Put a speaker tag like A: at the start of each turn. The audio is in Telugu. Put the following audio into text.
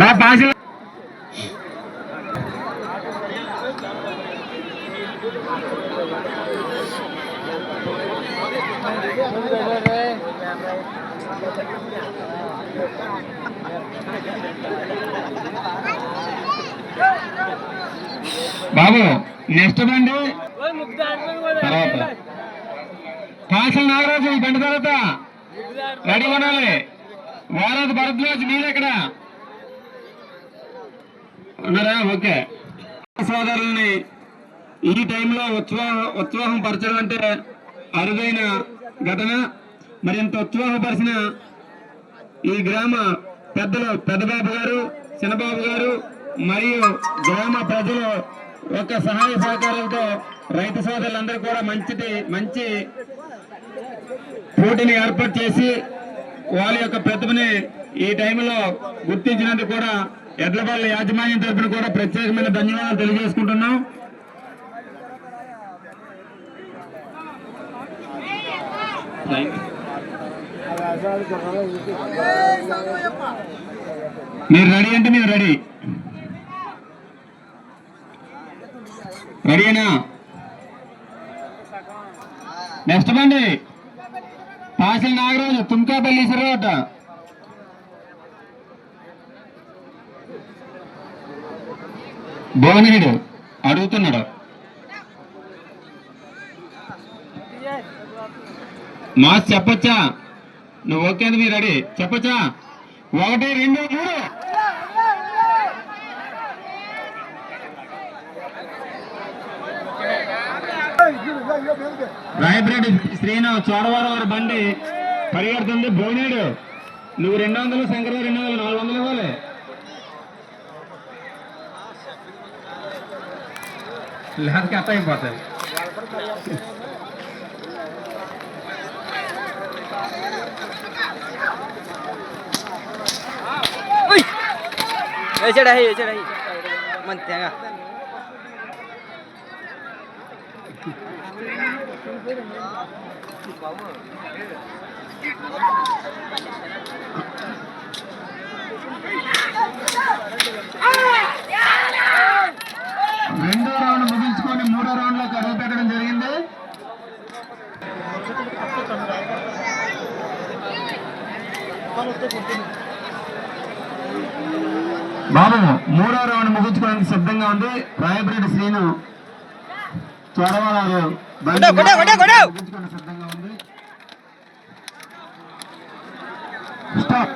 A: నా భాష బాబు నెక్స్ట్ బండి. తర్వాత. కాసల నాగరాజు ఈ బండి తర్వాత. రెడీ కొనాలి వారాది భరద్వాజ్ మీరెక్కడ ఉన్నారా ఓకే. సోదరుల్ని ఈ టైంలో ఉత్సాహ ఉత్సాహం పరచడం అంటే అరుదైన ఘటన. మరింత ఉత్సాహపరిచిన ఈ గ్రామ పెద్దలు పెద్దబాబు గారు చిన్నబాబు గారు మరియు గ్రామ ప్రజలు ఒక సహాయ సహకారాలతో రైతు సోదరులందరూ కూడా మంచిది మంచి పోటీని ఏర్పాటు చేసి వాళ్ళ యొక్క ప్రతిభని ఈ టైంలో గుర్తించినందుకు కూడా ఎడ్లపల్లి యాజమాన్యం తరఫున కూడా ప్రత్యేకమైన ధన్యవాదాలు తెలియజేసుకుంటున్నాం. మీరు రెడీ అంటే మీరు రెడీ. రెడీనా నెక్స్ట్ బండి పాసిల్ నాగరాజు తుమ్కాపల్లి సిరవట భువనగిరి అడుగుతున్నాడు? మా చెప్పొచ్చా? నువ్వు ఓకే అని మీరు రెడీ. చెప్పొచ్చా? ఒకటి రెండు మూడు. రాయబ్రెడ్డి శ్రీను చోడవరం వారి బండి పరిగెడుతుంది. భువనేడు నువ్వు రెండు వందలు శంకర్ రెండు వందలు నాలుగు వందలు ఇవ్వాలి.
B: लहान का
A: आता इम्पॉर्टंट याच्याड आहे याच्याड आहे. म्हणते का? बाबा బాబు మూడో రౌండ్ ముగించుకోవడానికి సిద్ధంగా ఉంది. రాయబ్రెడ్డి శ్రీను. ముగించుకోవడానికి సిద్ధంగా ఉంది. స్టాప్.